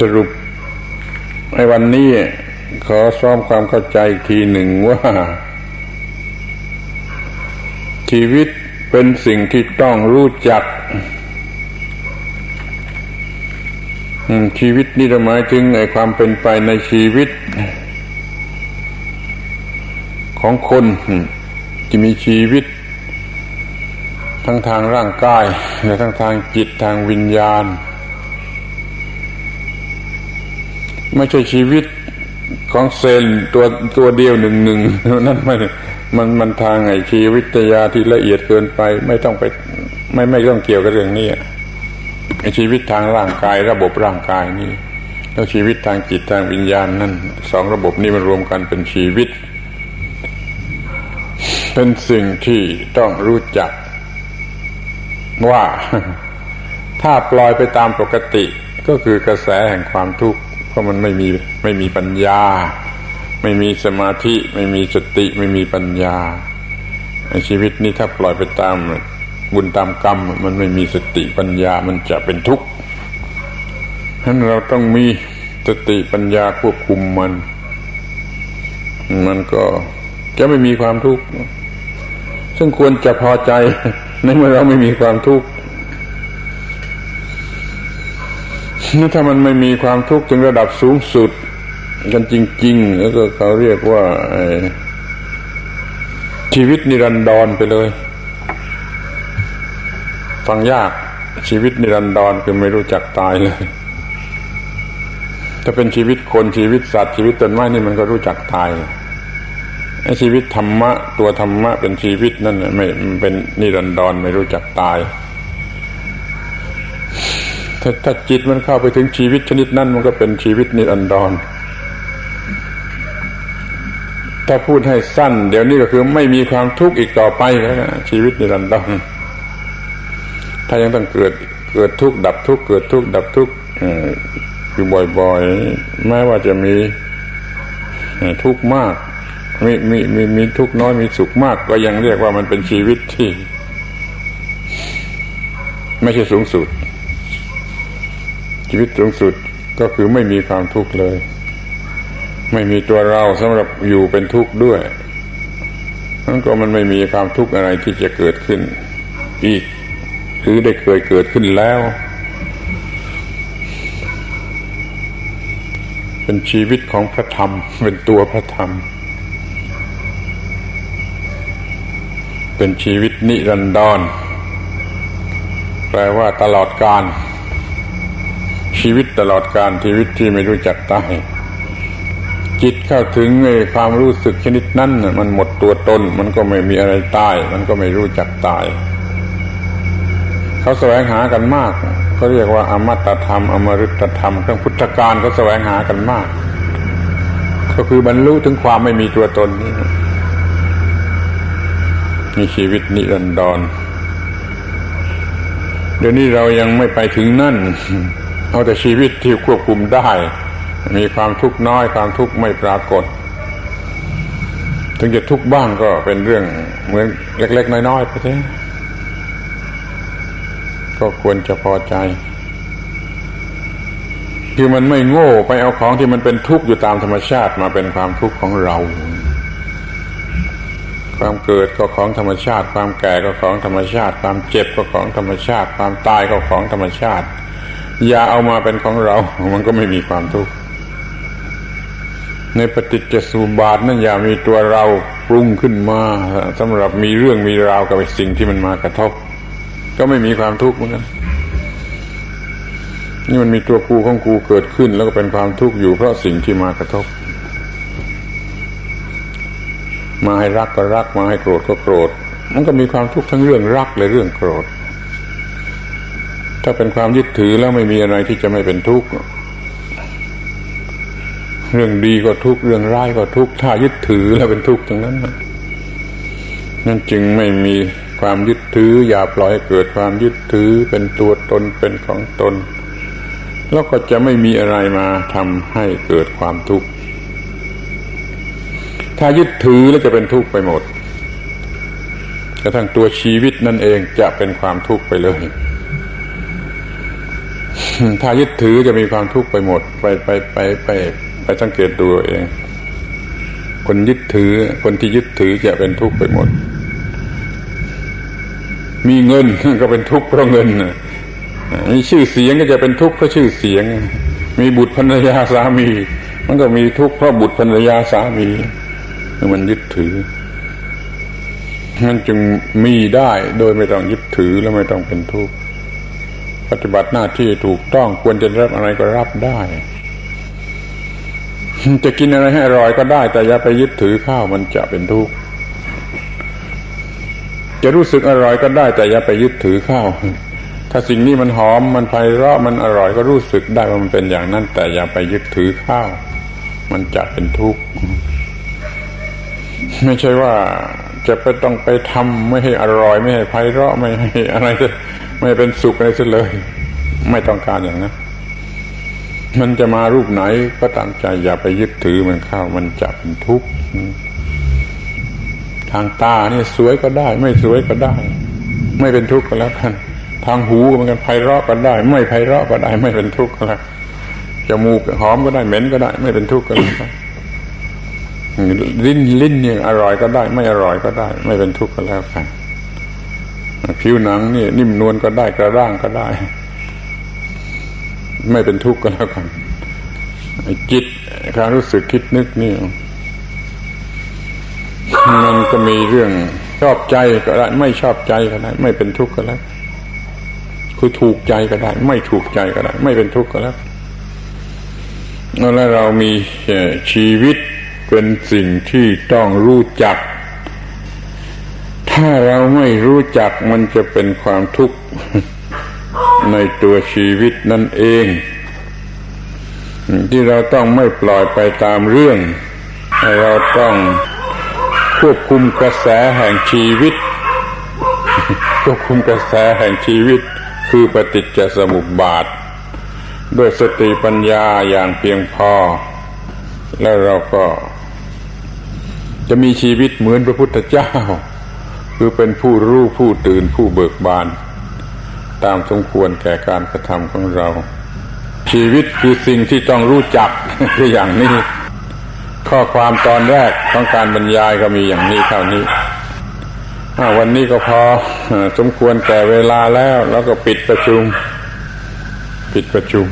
สรุปในวันนี้ขอซ้อมความเข้าใจอีกทีหนึ่งว่า ชีวิตเป็นสิ่งที่ต้องรู้จัก ชีวิตนี่หมายถึงไอ้ความเป็นไปในชีวิต ของคนที่มีชีวิต ทั้งทางร่างกายและทั้งทางจิตทางวิญญาณ ไม่ใช่ชีวิตของเซลล์ตัวตัวเดียวหนึ่งหนึ่งนั่นไม่มันมันทางไอชีวิทยาที่ละเอียดเกินไป ไม่ต้องไป ไม่ไม่ต้องเกี่ยวกับเรื่องนี้ไอชีวิตทางร่างกาย ระบบร่างกายนี่แล้วชีวิตทางจิตทางวิญญาณนั่นสองระบบนี้มันรวมกันเป็นชีวิต เป็นสิ่งที่ต้องรู้จัก ว่าถ้าปล่อยไปตามปกติ ก็คือกระแสแห่งความทุกข์ เพราะมันไม่มีไม่มีปัญญา ไม่มีสมาธิ ไม่มีสติไม่มีปัญญาในชีวิตนี้ถ้าปล่อยไปตามบุญตามกรรม มันไม่มีสติปัญญามันจะเป็นทุกข์ฉะนั้นเราต้องมีสติปัญญาควบคุมมัน มันก็จะไม่มีความทุกข์ซึ่งควรจะพอใจในเมื่อเราไม่มีความทุกข์ นี่ถ้ามันไม่มีความทุกข์ถึงระดับสูงสุด กันจริง ๆ แล้วก็เขาเรียกว่าชีวิตนิรันดรไปเลย ฟังยากชีวิตนิรันดรคือไม่รู้จักตายเลย ถ้าเป็นชีวิตคนชีวิตสัตว์ชีวิตต้นไม้นี่มันก็รู้จักตายไอ้ชีวิตธรรมะ ตัวธรรมะเป็นชีวิตนั่นไม่มันเป็นนิรันดรไม่รู้จักตาย ถ้าถ้าจิตมันเข้าไปถึงชีวิตชนิดนั้นมันก็เป็นชีวิตนิรันดร ถ้าพูดให้สั้น เดี๋ยวนี้ก็คือไม่มีความทุกข์อีกต่อไปแล้วนะชีวิตนิรันดร ถ้ายังต้องเกิดเกิดทุกข์ดับทุกข์เกิดทุกข์ดับทุกข์คือบ่อยๆ แม้ว่าจะมีทุกข์มาก มีมีมีมีทุกข์น้อยมีสุขมาก ก็ยังเรียกว่ามันเป็นชีวิตที่ ไม่ใช่สูงสุด ชีวิตสูงสุดก็คือไม่มีความทุกข์เลย ไม่มีตัวเราสำหรับอยู่เป็นทุกข์ด้วยนั่นก็มันไม่มีความทุกข์อะไรที่จะเกิดขึ้น อีกหรือได้เคยเกิดขึ้นแล้ว เป็นชีวิตของพระธรรม เป็นตัวพระธรรม เป็นชีวิตนิรันดรแปลว่าตลอดการ ชีวิตตลอดการชีวิตที่ไม่รู้จักตายจิตเข้าถึงความรู้สึกชนิดนั้นมันหมดตัวตน มันก็ไม่มีอะไรตาย มันก็ไม่รู้จักตาย เขาแสวงหากันมากเขาเรียกว่าอมตะธรรม อมฤตธรรมทั้งพุทธการเขาแสวงหากันมาก ก็คือบรรลุถึงความไม่มีตัวตนนี้มีชีวิตนิรันดรเดี๋ยวนี้เรายังไม่ไปถึงนั่น เอาแต่ชีวิตที่ควบคุมได้ มีความทุกข์น้อยความทุกข์ไม่ปรากฏ ถึงจะทุกข์บ้างก็เป็นเรื่องเหมือนเล็ก ๆ น้อยๆไปเถอะก็ควรจะพอใจ คือมันไม่โง่ไปเอาของที่มันเป็นทุกข์อยู่ตามธรรมชาติมาเป็นความทุกข์ของเรา ความเกิดก็ของธรรมชาติ ความแก่ก็ของธรรมชาติ ความเจ็บก็ของธรรมชาติ ความตายก็ของธรรมชาติ อย่าเอามาเป็นของเรา มันก็ไม่มีความทุกข์ในปฏิจจสุบาทนั่นอย่ามีตัวเราปรุงขึ้นมาสำหรับมีเรื่องมีราวกับสิ่งที่มันมากระทบ ก็ไม่มีความทุกข์เหมือนกันนี่มันมีตัวกูของกูเกิดขึ้น แล้วก็เป็นความทุกข์อยู่เพราะสิ่งที่มากระทบ มาให้รักก็รักมาให้โกรธก็โกรธ มันก็มีความทุกข์ทั้งเรื่องรักและเรื่องโกรธ ถ้าเป็นความยึดถือแล้วไม่มีอะไรที่จะไม่เป็นทุกข์เรื่องดีก็ทุกข์เรื่องร้ายก็ทุกข์ถ้ายึดถือแล้วเป็นทุกข์ทั้งนั้นนั่นจึงไม่มีความยึดถือ อย่าปล่อยให้เกิดความยึดถือเป็นตัวตนเป็นของตน แล้วก็จะไม่มีอะไรมาทำให้เกิดความทุกข์ถ้ายึดถือแล้วจะเป็นทุกข์ไปหมดกระทั่งตัวชีวิตนั่นเองจะเป็นความทุกข์ไปเลย ถ้ายึดถือจะมีความทุกข์ไปหมด ไปไปไปไปไปสังเกตดูเอง คนยึดถือ คนที่ยึดถือจะเป็นทุกข์ไปหมด มีเงินก็เป็นทุกข์เพราะเงินมีชื่อเสียงก็จะเป็นทุกข์เพราะชื่อเสียง มีบุตรภรรยาสามี มันก็มีทุกข์เพราะบุตรภรรยาสามีมันยึดถือมันจึงมีได้โดยไม่ต้องยึดถือและไม่ต้องเป็นทุกข์ ปฏิบัติหน้าที่ถูกต้องควรจะรับอะไรก็รับได้ จะกินอะไรให้อร่อยก็ได้ แต่อย่าไปยึดถือข้าวมันจะเป็นทุกข์จะรู้สึกอร่อยก็ได้ แต่อย่าไปยึดถือข้าวถ้าสิ่งนี้มันหอมมันไพเราะมันอร่อยก็รู้สึกได้ว่ามันเป็นอย่างนั้น แต่อย่าไปยึดถือข้าว มันจะเป็นทุกข์ไม่ใช่ว่าจะไปต้องไปทำไม่ให้อร่อย ไม่ให้ไพเราะไม่ให้อะไร ไม่เป็นสุขอะไรเสียเลย ไม่ต้องการอย่างนั้นมันจะมารูปไหนก็ตามใจอย่าไปยึดถือมันเข้ามันจะเป็นทุกข์ทางตาเนี่ยสวยก็ได้ ไม่สวยก็ได้ ไม่เป็นทุกข์ก็แล้วกันทางหูมันกันไพเราะก็ได้ ไม่ไพเราะก็ได้ ไม่เป็นทุกข์ก็แล้วจมูกหอมก็ได้เหม็นก็ได้ ไม่เป็นทุกข์ก็แล้วลิ้นลิ้นเนี่ยอร่อยก็ได้ ไม่อร่อยก็ได้ ไม่เป็นทุกข์ก็แล้วกัน ผิวหนังนี่นิ่มนวลก็ได้กระร่างก็ได้ ไม่เป็นทุกข์ก็แล้วกันจิตการรู้สึกคิดนึกนี่มันก็มีเรื่องชอบใจก็ได้ ไม่ชอบใจก็ได้ ไม่เป็นทุกข์ก็แล้วคือถูกใจก็ได้ ไม่ถูกใจก็ได้ ไม่เป็นทุกข์ก็แล้วแล้วเรามีชีวิตเป็นสิ่งที่ต้องรู้จัก ถ้าเราไม่รู้จักมันจะเป็นความทุกข์ในตัวชีวิตนั่นเอง ที่เราต้องไม่ปล่อยไปตามเรื่อง เราต้องควบคุมกระแสแห่งชีวิต ควบคุมกระแสแห่งชีวิต คือปฏิจจสมุปบาท ด้วยสติปัญญาอย่างเพียงพอ แล้วเราก็จะมีชีวิตเหมือนพระพุทธเจ้า คือเป็นผู้รู้ผู้ตื่นผู้เบิกบาน ตามสมควรแก่การกระทำของเรา ชีวิตคือสิ่งที่ต้องรู้จักคืออย่างนี้ ข้อความตอนแรกของการบรรยายก็มีอย่างนี้เท่านี้วันนี้ก็พอสมควรแก่เวลาแล้ว แล้วก็ปิดประชุม ปิดประชุม